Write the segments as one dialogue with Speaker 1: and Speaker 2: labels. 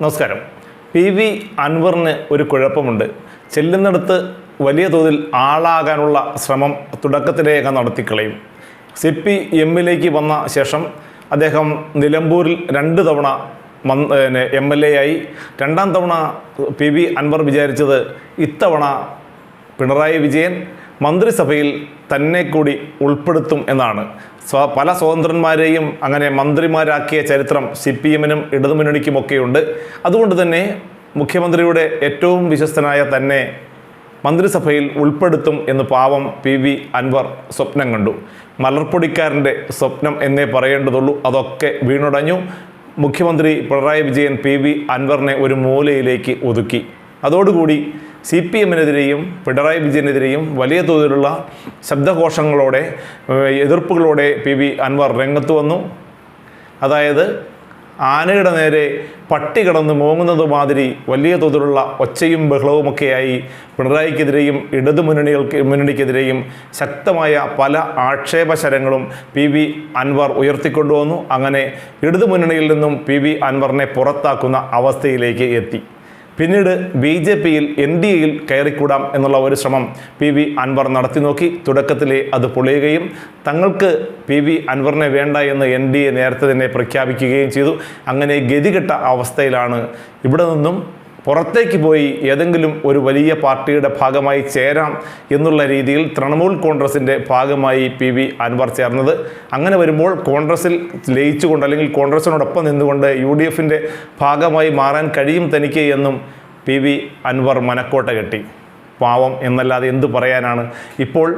Speaker 1: നമസ്കാരം. P V അൻവറിന് ഒരു കുഴപ്പമുണ്ട്. ചെല്ലുന്നിടത്ത് വലിയ തോതിൽ ആളാകാനുള്ള ശ്രമം തുടക്കത്തിലേക്ക് നടത്തിക്കളയും. സി പി എമ്മിലേക്ക് വന്ന ശേഷം അദ്ദേഹം നിലമ്പൂരിൽ രണ്ട് തവണ എം എൽ എ ആയി. രണ്ടാം തവണ പി വി അൻവർ വിചാരിച്ചത് ഇത്തവണ പിണറായി വിജയൻ മന്ത്രിസഭയിൽ തന്നെ കൂടി ഉൾപ്പെടുത്തും എന്നാണ്. സ്വ പല സ്വതന്ത്രന്മാരെയും അങ്ങനെ മന്ത്രിമാരാക്കിയ ചരിത്രം സി പി എമ്മിനും ഇടതുമുന്നണിക്കുമൊക്കെയുണ്ട്. അതുകൊണ്ട് തന്നെ മുഖ്യമന്ത്രിയുടെ ഏറ്റവും വിശ്വസ്തനായ തന്നെ മന്ത്രിസഭയിൽ ഉൾപ്പെടുത്തും എന്ന് പാവം പി വി അൻവർ സ്വപ്നം കണ്ടു. മലർപ്പൊടിക്കാരന്റെ സ്വപ്നം എന്നേ പറയേണ്ടതുള്ളൂ. അതൊക്കെ വീണുടഞ്ഞു. മുഖ്യമന്ത്രി പിണറായി വിജയൻ പി വി അൻവറിനെ ഒരു മൂലയിലേക്ക് ഒതുക്കി. അതോടുകൂടി സി പി എമ്മിനെതിരെയും പിണറായി വിജയനെതിരെയും വലിയ തോതിലുള്ള ശബ്ദഘോഷങ്ങളോടെ എതിർപ്പുകളോടെ പി വി അൻവർ രംഗത്ത് വന്നു. അതായത് ആനയുടെ നേരെ പട്ടി കടന്ന് മൂങ്ങുന്നത് മാതിരി വലിയ തോതിലുള്ള ഒച്ചയും ബഹളവുമൊക്കെയായി പിണറായിക്കെതിരെയും ഇടതുമുന്നണികൾക്ക് മുന്നണിക്കെതിരെയും ശക്തമായ പല ആക്ഷേപശരങ്ങളും പി വി അൻവർ ഉയർത്തിക്കൊണ്ടുവന്നു. അങ്ങനെ ഇടതുമുന്നണിയിൽ നിന്നും പി വി അൻവറിനെ പുറത്താക്കുന്ന അവസ്ഥയിലേക്ക് എത്തി. പിന്നീട് ബി ജെ പിയിൽ എൻ ഡി എയിൽ കയറിക്കൂടാം എന്നുള്ള ഒരു ശ്രമം പി വി അൻവർ നടത്തി നോക്കി. തുടക്കത്തിലെ അത് പൊളിയുകയും തങ്ങൾക്ക് പി വി അൻവറിനെ വേണ്ട എന്ന് എൻ ഡി എ നേരത്തെ തന്നെ പ്രഖ്യാപിക്കുകയും ചെയ്തു. അങ്ങനെ ഗതികെട്ട അവസ്ഥയിലാണ് ഇവിടെ നിന്നും പുറത്തേക്ക് പോയി ഏതെങ്കിലും ഒരു വലിയ പാർട്ടിയുടെ ഭാഗമായി ചേരാം എന്നുള്ള രീതിയിൽ തൃണമൂൽ കോൺഗ്രസിന്റെ ഭാഗമായി പി വി അൻവർ ചേർന്നത്. അങ്ങനെ വരുമ്പോൾ കോൺഗ്രസിൽ ലയിച്ചുകൊണ്ട് അല്ലെങ്കിൽ കോൺഗ്രസിനോടൊപ്പം നിന്നുകൊണ്ട് യു ഡി എഫിന്റെ ഭാഗമായി മാറാൻ കഴിയും തനിക്ക് എന്നും പി വി അൻവർ മനക്കോട്ട കെട്ടി. പാവം എന്നല്ലാതെ എന്ത് പറയാനാണ്? ഇപ്പോൾ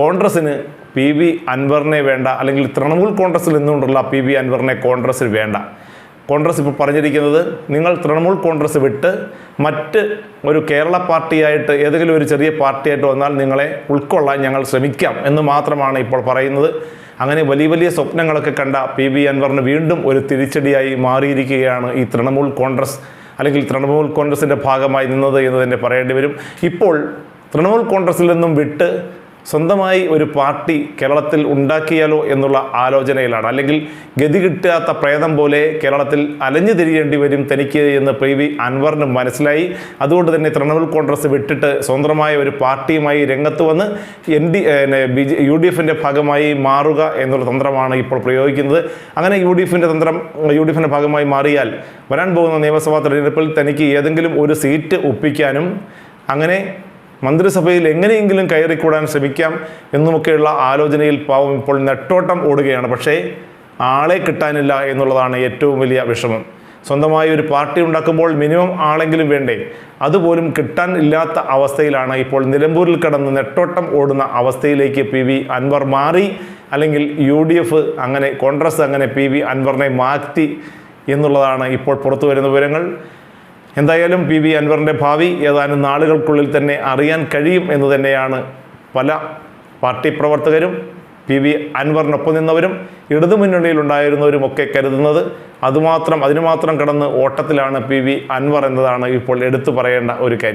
Speaker 1: കോൺഗ്രസ്സിന് പി വി അൻവറിനെ വേണ്ട അല്ലെങ്കിൽ തൃണമൂൽ കോൺഗ്രസ്സിൽ നിന്നുകൊണ്ടുള്ള പി വി അൻവറിനെ കോൺഗ്രസ്സിൽ വേണ്ട. കോൺഗ്രസ് ഇപ്പോൾ പറഞ്ഞിരിക്കുന്നത് നിങ്ങൾ തൃണമൂൽ കോൺഗ്രസ് വിട്ട് മറ്റ് ഒരു കേരള പാർട്ടിയായിട്ട് ഏതെങ്കിലും ഒരു ചെറിയ പാർട്ടിയായിട്ട് വന്നാൽ നിങ്ങളെ ഉൾക്കൊള്ളാൻ ഞങ്ങൾ ശ്രമിക്കാം എന്ന് മാത്രമാണ് ഇപ്പോൾ പറയുന്നത്. അങ്ങനെ വലിയ വലിയ സ്വപ്നങ്ങളൊക്കെ കണ്ട പി വി അൻവറിന് വീണ്ടും ഒരു തിരിച്ചടിയായി മാറിയിരിക്കുകയാണ് ഈ തൃണമൂൽ കോൺഗ്രസ് അല്ലെങ്കിൽ തൃണമൂൽ കോൺഗ്രസിന്റെ ഭാഗമായി നിന്നത് എന്ന് തന്നെ പറയേണ്ടി വരും. ഇപ്പോൾ തൃണമൂൽ കോൺഗ്രസിൽ നിന്നും വിട്ട് സ്വന്തമായി ഒരു പാർട്ടി കേരളത്തിൽ ഉണ്ടാക്കിയാലോ എന്നുള്ള ആലോചനയിലാണ്. അല്ലെങ്കിൽ ഗതി കിട്ടാത്ത പ്രേതം പോലെ കേരളത്തിൽ അലഞ്ഞു തിരിയേണ്ടി വരും തനിക്ക് എന്ന് പി വി അൻവറിന് മനസ്സിലായി. അതുകൊണ്ട് തന്നെ തൃണമൂൽ കോൺഗ്രസ് വിട്ടിട്ട് സ്വന്തമായ ഒരു പാർട്ടിയുമായി രംഗത്ത് വന്ന് N D B J U D എഫിന്റെ ഭാഗമായി മാറുക എന്നുള്ള തന്ത്രമാണ് ഇപ്പോൾ പ്രയോഗിക്കുന്നത്. അങ്ങനെ യു ഡി എഫിന്റെ തന്ത്രം യു ഡി എഫിന്റെ ഭാഗമായി മാറിയാൽ വരാൻ പോകുന്ന നിയമസഭാ തെരഞ്ഞെടുപ്പിൽ തനിക്ക് ഏതെങ്കിലും ഒരു സീറ്റ് ഒപ്പിക്കാനും അങ്ങനെ മന്ത്രിസഭയിൽ എങ്ങനെയെങ്കിലും കയറിക്കൂടാൻ ശ്രമിക്കാം എന്നുമൊക്കെയുള്ള ആലോചനയിൽ പാവം ഇപ്പോൾ നെട്ടോട്ടം ഓടുകയാണ്. പക്ഷേ ആളെ കിട്ടാനില്ല എന്നുള്ളതാണ് ഏറ്റവും വലിയ വിഷമം. സ്വന്തമായി ഒരു പാർട്ടി ഉണ്ടാക്കുമ്പോൾ മിനിമം ആളെങ്കിലും വേണ്ടേ? അതുപോലും കിട്ടാൻ ഇല്ലാത്ത അവസ്ഥയിലാണ് ഇപ്പോൾ നിലമ്പൂരിൽ കടന്ന് നെട്ടോട്ടം ഓടുന്ന അവസ്ഥയിലേക്ക് പി വി അൻവർ മാറി. അല്ലെങ്കിൽ യു ഡി എഫ് അങ്ങനെ കോൺഗ്രസ് അങ്ങനെ പി വി അൻവറിനെ മാറ്റി എന്നുള്ളതാണ് ഇപ്പോൾ പുറത്തു വരുന്ന വിവരങ്ങൾ. എന്തായാലും പി വി അൻവറിന്റെ ഭാവി ഏതാനും നാളുകൾക്കുള്ളിൽ തന്നെ അറിയാൻ കഴിയും എന്ന് തന്നെയാണ് പല പാർട്ടി പ്രവർത്തകരും പി വി അൻവറിനൊപ്പം നിന്നവരും ഇടതുമുന്നണിയിലുണ്ടായിരുന്നവരും ഒക്കെ കരുതുന്നത്. അതുമാത്രം അതിനുമാത്രം കടന്ന് ഓട്ടത്തിലാണ് പി വി അൻവർ എന്നതാണ് ഇപ്പോൾ എടുത്തു പറയേണ്ട ഒരു കാര്യം.